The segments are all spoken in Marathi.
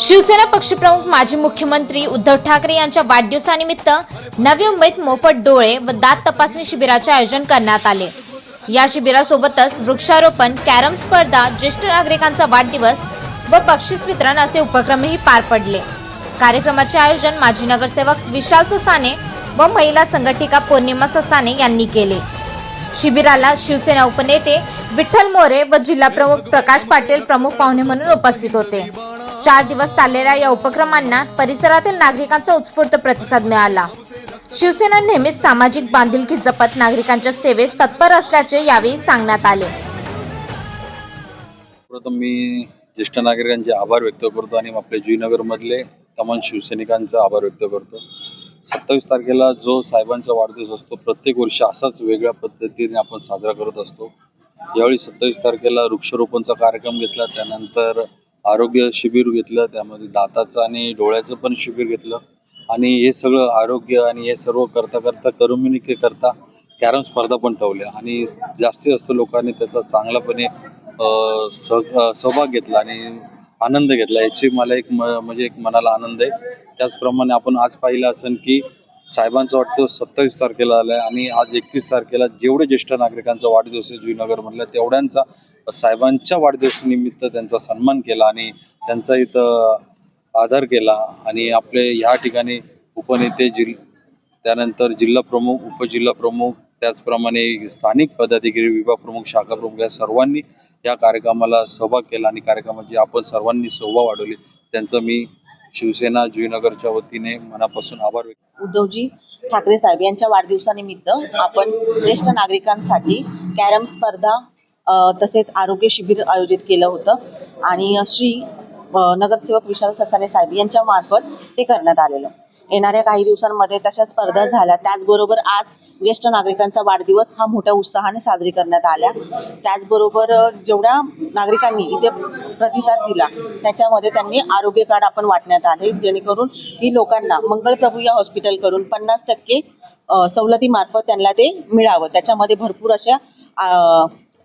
शिवसेना पक्षप्रमुख माजी मुख्यमंत्री उद्धव ठाकरे यांच्या वाढदिवसानिमित्त नवी मुंबईत मोफत डोळे व दात तपासणी शिबिराचे आयोजन करण्यात आले. या शिबिरासोबतच वृक्षारोपण कॅरम स्पर्धा ज्येष्ठ नागरिकांचा वाढदिवस व बक्षीस वितरण असे उपक्रमही पार पडले. कार्यक्रमाचे आयोजन माजी नगरसेवक विशाल ससाने व महिला संघटिका पौर्णिमा ससाने यांनी केले. शिबिराला शिवसेना उपनेते विठ्ठल मोरे व जिल्हा प्रमुख प्रकाश पाटील प्रमुख पाहुणे म्हणून उपस्थित होते. चार दिवस चाललेल्या या उपक्रमांना परिसरातील नागरिकांचा उत्स्फूर्त प्रतिसाद मिळाला. शिवसेना नेहमीच सामाजिक बांधिलकी जपत नागरिकांच्या सेवेस तत्पर असल्याचे यावेळी सांगण्यात आले. प्रथम मी ज्येष्ठ नागरिकांचे आभार व्यक्त करतो आणि आपल्या जुईनगरमधले तमाम शिवसैनिकांचा आभार व्यक्त करतो. सत्तावीस तारखेला जो साहेबांचा वाढदिवस असतो प्रत्येक वर्षी असाच वेगळ्या पद्धतीने आपण साजरा करत असतो. यावेळी सत्तावीस तारखेला वृक्षारोपणचा कार्यक्रम घेतला त्यानंतर आरोग्य शिबिर घेतलं त्यामध्ये दाताचं आणि डोळ्याचं पण शिबिर घेतलं. आणि हे सगळं आरोग्य आणि हे सर्व करता करता करमणुकी करता कॅरम स्पर्धा पण ठेवल्या. आणि जास्तीत जास्त लोकांनी त्याचा चांगलापणे सह सहभाग घेतला आणि आनंद घेतला. याची मला एक म- म्हणजे एक मनाला आनंद आहे. त्याचप्रमाणे आपण आज पाहिलं असेल की साहेबांचा वाढदिवस सत्तावीस तारखेला आलाय आणि आज एकतीस तारखेला जेवढे ज्येष्ठ नागरिकांचा वाढदिवस आहे जुईनगरमधल्या तेवढ्यांचा साहेबांच्या वाढदिवसानिमित्त त्यांचा सन्मान केला आणि त्यांचा इथं आदर केला. आणि आपले ह्या ठिकाणी उपनेते जिल त्यानंतर जिल्हा प्रमुख उपजिल्हा प्रमुख त्याचप्रमाणे स्थानिक पदाधिकारी विभाग प्रमुख शाखा प्रमुख या सर्वांनी या कार्यक्रमाला सहभाग केला आणि कार्यक्रमाची आपण सर्वांनी शोभा वाढवली. त्यांचं मी शिवसेना जुईनगरच्या वतीने मनापासून आभार व्यक्त उद्धवजी ठाकरे साहेब यांच्या वाढदिवसानिमित्त आपण ज्येष्ठ नागरिकांसाठी कॅरम स्पर्धा तसेच आरोग्य शिबिर आयोजित केलं होतं. आणि श्री नगरसेवक विशाल ससाने साहेब यांच्या मार्फत ते करण्यात आलेलं. येणाऱ्या काही दिवसांमध्ये तशा स्पर्धा झाल्या. त्याचबरोबर आज ज्येष्ठ नागरिकांचा वाढदिवस हा मोठ्या उत्साहाने साजरी करण्यात आल्या त्याचबरोबर जेवढ्या नागरिकांनी इथे प्रतिसाद दिला. त्याच्यामध्ये त्यांनी आरोग्य कार्ड आपण वाटण्यात आले जेणेकरून की लोकांना मंगलप्रभू या हॉस्पिटलकडून पन्नास टक्के सवलतीमार्फत त्यांना ते मिळावं. त्याच्यामध्ये भरपूर अशा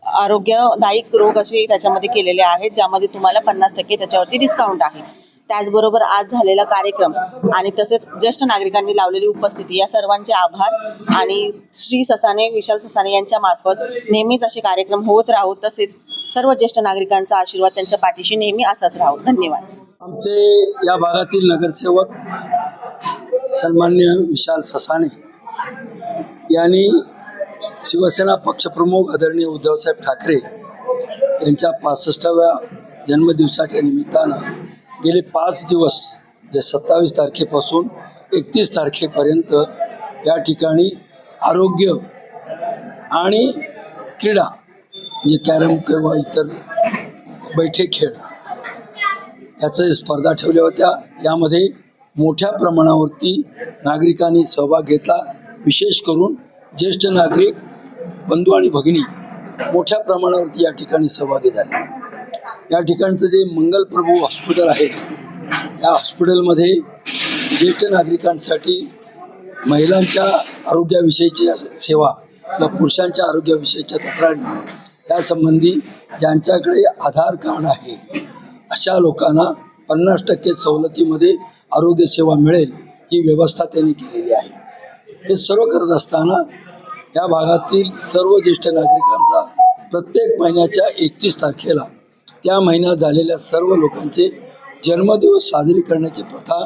आरोग्यदायक रोग असे त्याच्यामध्ये केलेले आहेत ज्यामध्ये तुम्हाला पन्नास टक्के त्याच्यावरती डिस्काउंट आहे. त्याचबरोबर आज झालेला कार्यक्रम आणि तसेच ज्येष्ठ नागरिकांनी लावलेली उपस्थिती या सर्वांचे आभार. आणि श्री ससाने विशाल ससाने यांच्या मार्फत नेहमीच असे कार्यक्रम होत राहू तसेच सर्व ज्येष्ठ नागरिकांचा आशीर्वाद त्यांच्या पाठीशी नेहमी असाच राहू. धन्यवाद. आमचे या भागातील नगरसेवक सन्मान्य विशाल ससाणे यांनी शिवसेना पक्षप्रमुख आदरणीय उद्धवसाहेब ठाकरे यांच्या पासष्टाव्या जन्मदिवसाच्या निमित्तानं गेले पाच दिवस जे सत्तावीस तारखेपासून एकतीस तारखेपर्यंत या ठिकाणी आरोग्य आणि क्रीडा म्हणजे कॅरम किंवा इतर बैठे खेळ याचं स्पर्धा ठेवल्या होत्या. यामध्ये मोठ्या प्रमाणावरती नागरिकांनी सहभाग घेतला. विशेष करून ज्येष्ठ नागरिक बंधू आणि भगिनी मोठ्या प्रमाणावरती या ठिकाणी सहभागी झाले. या ठिकाणचं जे मंगलप्रभू हॉस्पिटल आहे या हॉस्पिटलमध्ये ज्येष्ठ नागरिकांसाठी महिलांच्या आरोग्याविषयीची सेवा किंवा पुरुषांच्या आरोग्याविषयीच्या तक्रारी त्यासंबंधी ज्यांच्याकडे आधार कार्ड आहे अशा लोकांना पन्नास टक्के सवलतीमध्ये आरोग्यसेवा मिळेल ही व्यवस्था त्यांनी केलेली आहे. हे सर्व करत असताना या भागातील सर्व ज्येष्ठ नागरिकांचा प्रत्येक महिन्याच्या एकतीस तारखेला त्या महिन्यात झालेल्या सर्व लोकांचे जन्मदिवस साजरी करण्याची प्रथा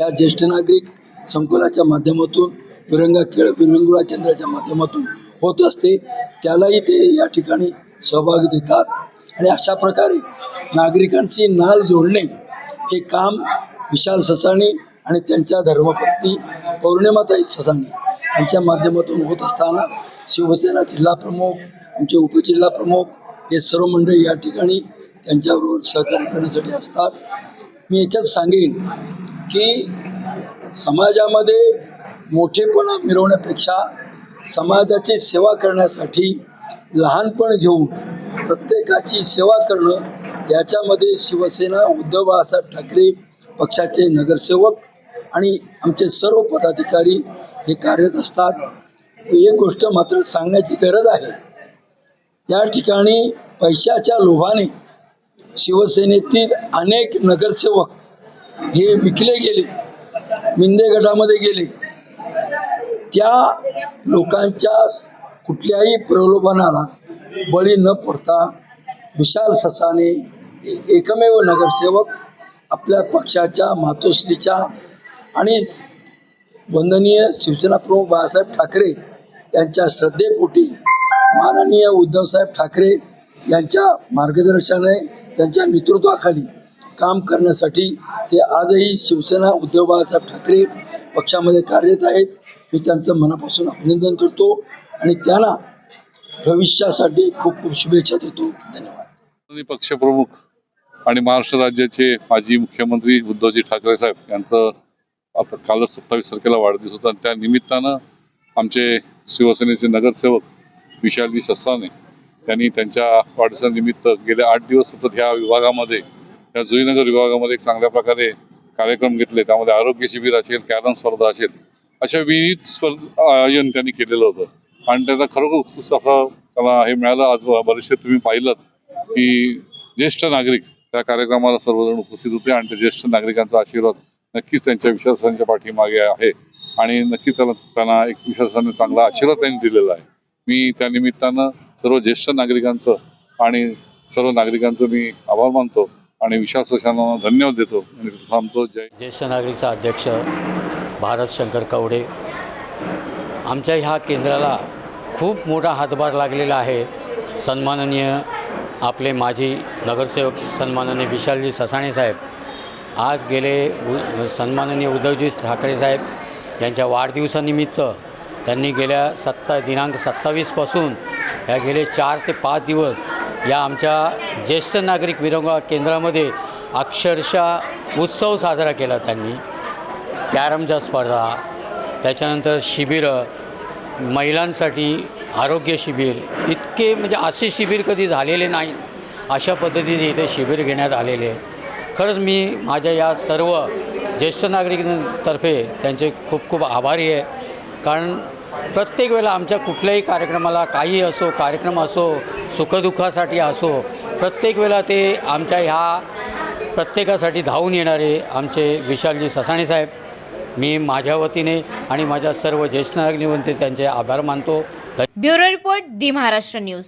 या ज्येष्ठ नागरिक संकुलाच्या माध्यमातून विरंगा केळ विरंगुळा केंद्राच्या माध्यमातून होत असते. त्यालाही ते या ठिकाणी सहभाग देतात आणि अशा प्रकारे नागरिकांची नाल जोडणे हे काम विशाल ससाणे आणि त्यांच्या धर्मपत्नी पौर्णिमाताई ससाणे यांच्या माध्यमातून होत असताना शिवसेना जिल्हा प्रमुख आमचे उपजिल्हा प्रमुख हे सर्व मंडळी या ठिकाणी त्यांच्याबरोबर सहकार्य करण्यासाठी असतात. मी एकच सांगेन की समाजामध्ये मोठेपणा मिरवण्यापेक्षा समाजाची सेवा करण्यासाठी लहानपण घेऊन प्रत्येकाची सेवा करणं याच्यामध्ये शिवसेना उद्धव बाळासाहेब ठाकरे पक्षाचे नगरसेवक आणि आमचे सर्व पदाधिकारी हे कार्यरत असतात. एक गोष्ट मात्र सांगण्याची गरज आहे. या ठिकाणी पैशाच्या लोभाने शिवसेनेतील अनेक नगरसेवक हे विकले गेले मिंदे गटामध्ये गेले. त्या लोकांच्या कुठल्याही प्रलोभनाला बळी न पडता विशाल ससाने एकमेव नगरसेवक आपल्या पक्षाच्या मातोश्रीच्या आणि वंदनीय शिवसेना प्रमुख बाळासाहेब ठाकरे यांच्या श्रद्धेपोटी माननीय उद्धवसाहेब ठाकरे यांच्या मार्गदर्शनाने त्यांच्या नेतृत्वाखाली काम करण्यासाठी ते आजही शिवसेना उद्धव बाळासाहेब ठाकरे पक्षामध्ये कार्यरत आहेत. मी त्यांचं मनापासून अभिनंदन करतो आणि त्याला भविष्यासाठी खूप खूप शुभेच्छा देतो. धन्यवाद. पक्षप्रमुख आणि महाराष्ट्र राज्याचे माजी मुख्यमंत्री उद्धवजी ठाकरे साहेब यांचं आता कालच सत्तावीस तारखेला वाढदिवस होता आणि त्या निमित्तानं आमचे शिवसेनेचे नगरसेवक विशालजी ससाने त्यांनी त्यांच्या वाढदिवसानिमित्त गेले आठ दिवस सतत ह्या विभागामध्ये या जुईनगर विभागामध्ये एक चांगल्या प्रकारे कार्यक्रम घेतले. त्यामध्ये आरोग्य शिबिर असेल कॅरम स्पर्धा असेल अशा विविध स्पर्धा आयोजन त्यांनी केलेलं होतं. आणि त्यांना खरोखर उत्कृष्ट असा त्याला हे मिळालं. आज बरेचसे तुम्ही पाहिलं की ज्येष्ठ नागरिक त्या कार्यक्रमाला सर्वजण उपस्थित होते आणि त्या ज्येष्ठ नागरिकांचा आशीर्वाद नक्कीच त्यांच्या विश्वासांच्या पाठीमागे आहे. आणि नक्कीच त्याला त्यांना एक विश्वासाने चांगला आशीर्वाद त्यांनी दिलेला आहे. मी त्या निमित्तानं सर्व ज्येष्ठ नागरिकांचं आणि सर्व नागरिकांचं मी आभार मानतो आणि विश्वासांना धन्यवाद देतो. आणि सांगतो जय ज्येष्ठ नागरिकचा अध्यक्ष भारत शंकर कवडे. आमच्या ह्या केंद्राला खूप मोठा हातभार लागलेला आहे. सन्माननीय आपले माजी नगरसेवक सन्माननीय विशालजी ससाणे साहेब आज गेले उ सन्माननीय उद्धवजी ठाकरे साहेब यांच्या वाढदिवसानिमित्त त्यांनी गेल्या सत्ता दिनांक सत्तावीसपासून या गेले चार ते पाच दिवस या आमच्या ज्येष्ठ नागरिक विरंगा केंद्रामध्ये अक्षरशः उत्सव साजरा केला त्यांनी. कॅरमच्या स्पर्धा त्याच्यानंतर शिबिरं महिलांसाठी आरोग्य शिबिर इतके म्हणजे असे शिबिर कधी झालेले नाही अशा पद्धतीने इथे शिबिर घेण्यात आलेले आहे. खरंच मी माझ्या या सर्व ज्येष्ठ नागरिकांतर्फे त्यांचे खूप खूप आभारी आहे. कारण प्रत्येक वेळेला आमच्या कुठल्याही कार्यक्रमाला काही असो कार्यक्रम असो सुखदुःखासाठी असो प्रत्येक वेळेला ते आमच्या ह्या प्रत्येकासाठी धावून येणारे आमचे विशालजी ससाणे साहेब. मी माझ्या वतीने आणि माझ्या सर्व ज्येष्ठ नागरिक त्यांचे आभार मानतो. Bureau report the Maharashtra news.